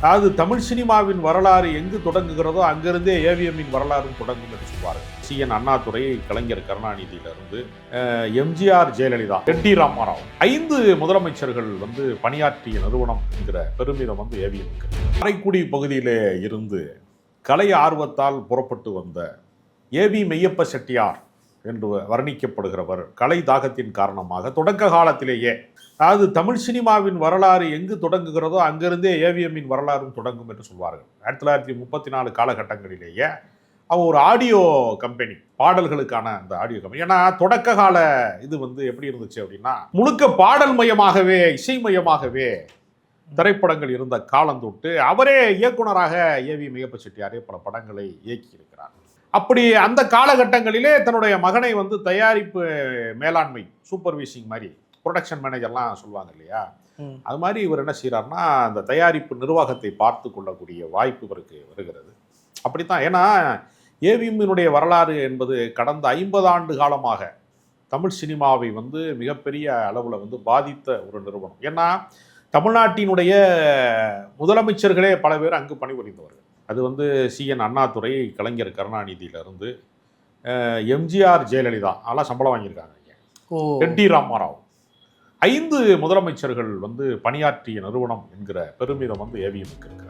அதாவது தமிழ் சினிமாவின் வரலாறு எங்கு தொடங்குகிறதோ அங்கிருந்தே ஏவிஎம்மின் வரலாறும் தொடங்கும் என்று சொல்வார்கள் சி. என். அண்ணாதுரை கலைஞர் கருணாநிதியிலிருந்து எம்ஜிஆர் ஜெயலலிதா என் டி ராமாராவ். ஐந்து முதலமைச்சர்கள் வந்து பணியாற்றிய நிறுவனம் என்கிற பெருமிதம் வந்து ஏவிஎம்க்கு காரைக்குடி பகுதியிலே இருந்து கலை ஆர்வத்தால் புறப்பட்டு வந்த ஏவி மெய்யப்ப செட்டியார் என்று வர்ணிக்கப்படுகிறவர். கலை தாகத்தின் காரணமாக தொடக்க காலத்திலேயே அதாவது தமிழ் சினிமாவின் வரலாறு எங்கு தொடங்குகிறதோ அங்கிருந்தே ஏவிஎம்மின் வரலாறும் தொடங்கும் என்று சொல்வார்கள். ஆயிரத்தி தொள்ளாயிரத்தி முப்பத்தி நாலு காலகட்டங்களிலேயே அவர் ஒரு ஆடியோ கம்பெனி பாடல்களுக்கான அந்த ஆடியோ கம்பெனி. ஏன்னா தொடக்க கால இது வந்து எப்படி இருந்துச்சு அப்படின்னா முழுக்க பாடல் மையமாகவே இசை மையமாகவே திரைப்படங்கள் இருந்த காலம் தொட்டு அவரே இயக்குனராக ஏவி மெய்யப்ப செட்டியாரே பல படங்களை இயக்கியிருக்கிறார். அப்படி அந்த காலகட்டங்களிலே தன்னுடைய மகனை வந்து தயாரிப்பு மேலாண்மை சூப்பர்வைசிங் மாதிரி ப்ரொடக்ஷன் மேனேஜர்லாம் சொல்லுவாங்க இல்லையா. அது மாதிரி இவர் என்ன செய்கிறாருன்னா அந்த தயாரிப்பு நிர்வாகத்தை பார்த்து கொள்ளக்கூடிய வாய்ப்பு இவருக்கு வருகிறது. அப்படித்தான். ஏன்னா ஏவிஎம்மினுடைய வரலாறு என்பது கடந்த ஐம்பது ஆண்டு காலமாக தமிழ் சினிமாவை வந்து மிகப்பெரிய அளவில் வந்து பாதித்த ஒரு நிறுவனம். ஏன்னா தமிழ்நாட்டினுடைய முதலமைச்சர்களே பல பேர் அங்கு பணிபுரிந்தவர்கள். அது வந்து சி. என். அண்ணாதுரை கலைஞர் கருணாநிதியிலிருந்து. எம்ஜிஆர் ஜெயலலிதா அதெல்லாம் சம்பளம் வாங்கியிருக்காங்க என். டி. ராமாராவ். ஐந்து முதலமைச்சர்கள் வந்து பணியாற்றிய நிறுவனம் என்கிற பெருமிதம் வந்து ஏவிஎம்க்கு இருக்கிறது.